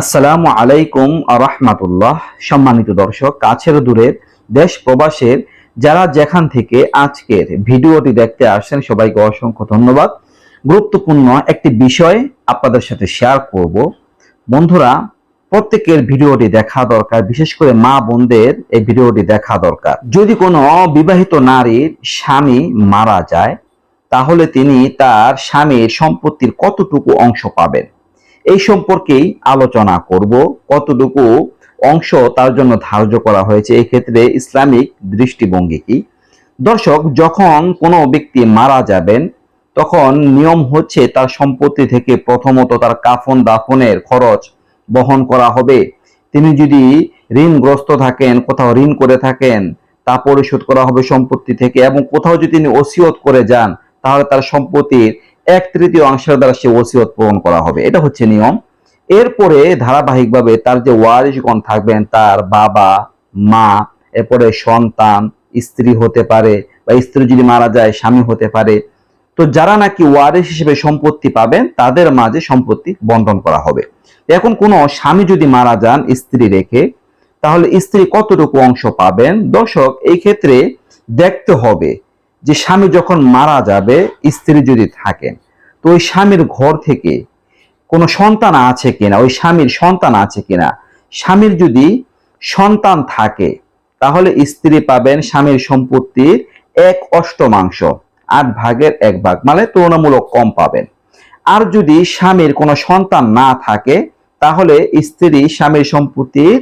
আসসালামু আলাইকুম রহমাতুল্লাহ সম্মানিত দর্শক, কাছের দূরের দেশ প্রবাসের যারা যেখান থেকে আজকের ভিডিওটি দেখতে আসছেন, সবাইকে অসংখ্য ধন্যবাদ। গুরুত্বপূর্ণ একটি বিষয় আপনাদের সাথে শেয়ার করব। বন্ধুরা, প্রত্যেকের ভিডিওটি দেখা দরকার, বিশেষ করে মা বোনদের এই ভিডিওটি দেখা দরকার। যদি কোনো বিবাহিত নারীর স্বামী মারা যায়, তাহলে তিনি তার স্বামীর সম্পত্তির কতটুকু অংশ পাবেন? এই সম্পর্কেই আলোচনা করব। কতটুকু অংশ তার জন্য ধার্য করা হয়েছে এই ক্ষেত্রে ইসলামিক দৃষ্টিভঙ্গি কি? দর্শক, যখন কোনো ব্যক্তি মারা যাবেন, তখন নিয়ম হচ্ছে তার সম্পত্তি থেকে প্রথমত তার কাফন দাফনের খরচ বহন করা হবে। তিনি যদি ঋণগ্রস্ত থাকেন, কোথাও ঋণ করে থাকেন, তা পরিশোধ করা হবে সম্পত্তি থেকে এবং কোথাও যদি তিনি ওসিয়ত করে যান, তাহলে তার সম্পত্তির এক তৃতীয় অংশের দ্বারা সে ওসিয়ত পূরণ করা হবে। এটা হচ্ছে নিয়ম। এরপরে ধারাবাহিকভাবে তার যে ওয়ারিশগণ থাকবেন, তার বাবা, মা, এরপরে সন্তান, স্ত্রী হতে পারে বা স্ত্রী যদি মারা যায়, স্বামী হতে পারে। তো যারা নাকি ওয়ারিশ হিসেবে সম্পত্তি পাবেন, তাদের মাঝে সম্পত্তি বন্টন করা হবে। এখন কোনো স্বামী যদি মারা যান স্ত্রী রেখে, তাহলে স্ত্রী কতটুকু অংশ পাবেন? দর্শক, এই ক্ষেত্রে দেখতে হবে যে স্বামী যখন মারা যাবে, স্ত্রী যদি থাকেন তো ওই স্বামীর ঘর থেকে কোনো সন্তান আছে কিনা, ওই স্বামীর সন্তান আছে কিনা, স্বামীর যদি সন্তান থাকে, তাহলে স্ত্রী পাবেন স্বামীর সম্পত্তির এক অষ্টমাংশ আট ভাগের এক ভাগ মানে তুলনামূলক কম পাবেন। আর যদি স্বামীর কোনো সন্তান না থাকে, তাহলে স্ত্রী স্বামীর সম্পত্তির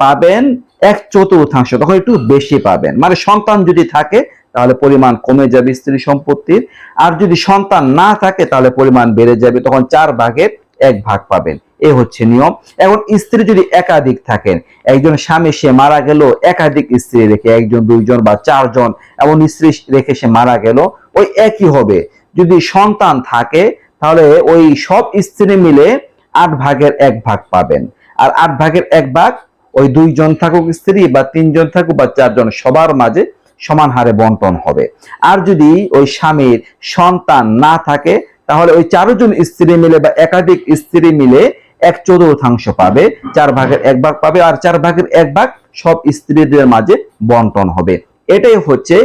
পাবেন এক চতুর্থাংশ, তখন একটু বেশি পাবেন। মানে সন্তান যদি থাকে, তাহলে পরিমাণ কমে যাবে স্ত্রী সম্পত্তির। আর যদি সন্তান না থাকে, তাহলে পরিমাণ বেড়ে যাবে, তখন চার ভাগের এক ভাগ পাবেন। এ হচ্ছে নিয়ম। এখন স্ত্রী যদি একাধিক থাকেন, একজন স্বামী সে মারা গেল, একাধিক স্ত্রী রেখে একজন, দুইজন বা চারজন, এমন স্ত্রী রেখে সে মারা গেল, ওই একই হবে। যদি সন্তান থাকে, তাহলে ওই সব স্ত্রী মিলে আট ভাগের এক ভাগ পাবেন। আর আট ভাগের এক ভাগ ওই দুইজন থাকুক স্ত্রী বা তিনজন থাকুক বা চারজন, সবার মাঝে সমান হারে বন্টন হবে। আর যদি ওই স্বামীর সন্তান না থাকে, তাহলে ওই চারজন স্ত্রী মিলে বা একাধিক স্ত্রী মিলে এক চতুর্থাংশ পাবে, চার ভাগের এক ভাগ পাবে, আর চার ভাগের এক ভাগ সব স্ত্রীদের মাঝে বন্টন হবে। এটাই হচ্ছে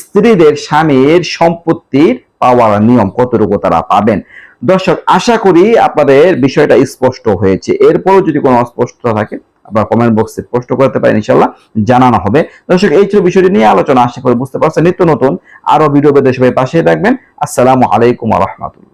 স্ত্রীদের স্বামীর সম্পত্তির পাওয়ার নিয়ম, কতটুকু তারা পাবেন। দর্শক, আশা করি আপনাদের বিষয়টা স্পষ্ট হয়েছে। এরপরও যদি কোনো অস্পষ্টতা থাকে আপনারা কমেন্ট বক্সে পোস্ট করতে পারেন ইনশাল্লাহ জানানো হবে। দর্শক, এই ছিল বিষয়টি নিয়ে আলোচনা। আশা করি বুঝতে পারছেন। নিত্য নতুন আরও ভিডিও পেতে সবাই পাশে থাকবেন। আসসালামু আলাইকুম রহমতুল্লাহ।